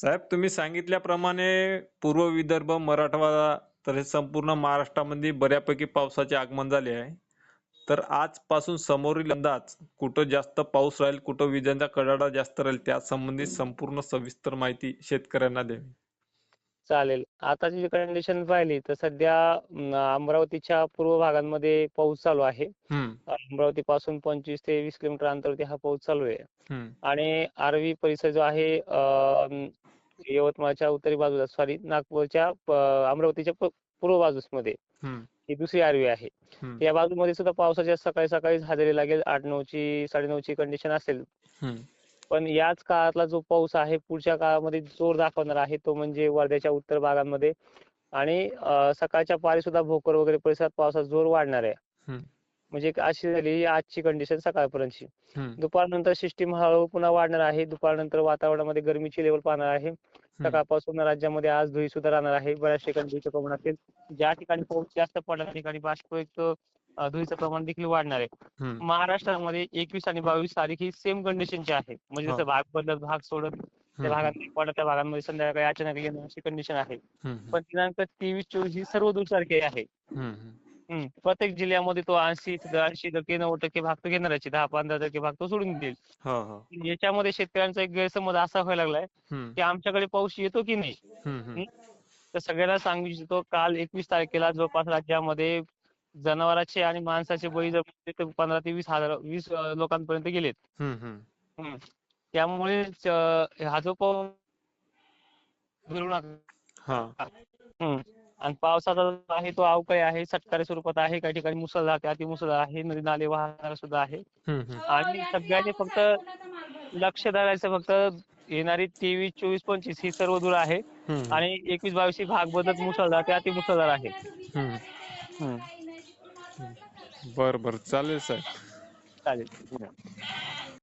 साहेब तुम्ही सांगितल्याप्रमाणे पूर्व विदर्भ मराठवाडा तर हे संपूर्ण महाराष्ट्रामध्ये बऱ्यापैकी पावसाचे आगमन झाले आहे. तर आजपासून समोरील अंदाज कुठं जास्त पाऊस राहील कुठं विजांचा कडाडा जास्त राहील त्या संबंधित संपूर्ण सविस्तर माहिती शेतकऱ्यांना द्यावी. चालेल. आताची जी कंडिशन पाहिली तर सध्या अमरावतीच्या पूर्व भागांमध्ये पाऊस चालू आहे. अमरावती पासून पंचवीस ते वीस किलोमीटर अंतरावरती हा पाऊस चालू आहे. आणि आर्वी परिसर जो आहे यवतमाळच्या उत्तरी बाजूला सॉरी नागपूरच्या अमरावतीच्या पूर्व बाजूसमध्ये ही दुसरी आर्वी आहे. या बाजूमध्ये सुद्धा पावसाच्या सकाळी सकाळीच हजेरी लागेल आठ नऊची साडेनऊची कंडिशन असेल. पण याच काळातला जो पाऊस आहे पुढच्या काळामध्ये जोर दाखवणार आहे तो म्हणजे वर्ध्याच्या उत्तर भागांमध्ये. आणि सकाळच्या पारी सुद्धा भोकर वगैरे परिसरात पावसाचा जोर वाढणार आहे. म्हणजे अशी झाली आजची कंडिशन सकाळपर्यंतची. दुपारनंतर सिस्टीम हळूहळू पुन्हा वाढणार आहे. दुपारनंतर वातावरणामध्ये गरमीची लेवल पाहणार आहे. सकाळपासून राज्यामध्ये आज धुळी सुद्धा राहणार आहे. बऱ्याच ठिकाणी धुळीचं प्रमाण असेल. ज्या ठिकाणी पाऊस जास्त पडला त्या ठिकाणी बाष्पयुक्त धुळीचं प्रमाण देखील वाढणार आहे. महाराष्ट्रामध्ये एकवीस आणि बावीस तारीख ही सेम कंडिशनची आहे. म्हणजे हा. जसं भाग बदलत भाग सोडत त्या भागात पडत त्या भागांमध्ये संध्याकाळी अचानक येणं अशी कंडिशन आहे. पण दिनांक तेवीस चोवीस ही सर्व दूरसारखी आहे. प्रत्येक जिल्ह्यामध्ये तो ऐंशी ऐंशी टक्के नव्वद टक्के भाग तो घेणारच आहे. दहा पंधरा टक्के भाग तो सोडून देईल हो हो याच्यामध्ये शेतकऱ्यांचा एक गैरसमज असा व्हायला लागलाय हम्म, की आमच्याकडे पाऊस येतो की नाही हम्म, हम्म. तर सगळ्यांना सांगू इच्छितो काल एकवीस तारखेला जवळपास राज्यामध्ये जनावरांचे आणि माणसाचे बळी ते पंधरा ते वीस हजार वीस अं, लोकांपर्यंत गेलेत हम्म, हम्म. हम्म. त्यामुळे च- हा जो पाऊस. हा हम्म. आणि पावसाचा जो आहे तो अवकाळी आहे सटकारी स्वरूपात आहे काही ठिकाणी मुसळधार ते अति मुसळधार आहे नदी नाले वाहणारा सुद्धा आहे. आणि सगळ्यांनी फक्त लक्ष धरायचं फक्त येणारी तेवीस चोवीस पंचवीस ही सर्व दूर आहे आणि एकवीस बावीस ही भाग बदलत मुसळधार ते अति मुसळधार आहे. बर बर. चालेल साहेब. चालेल.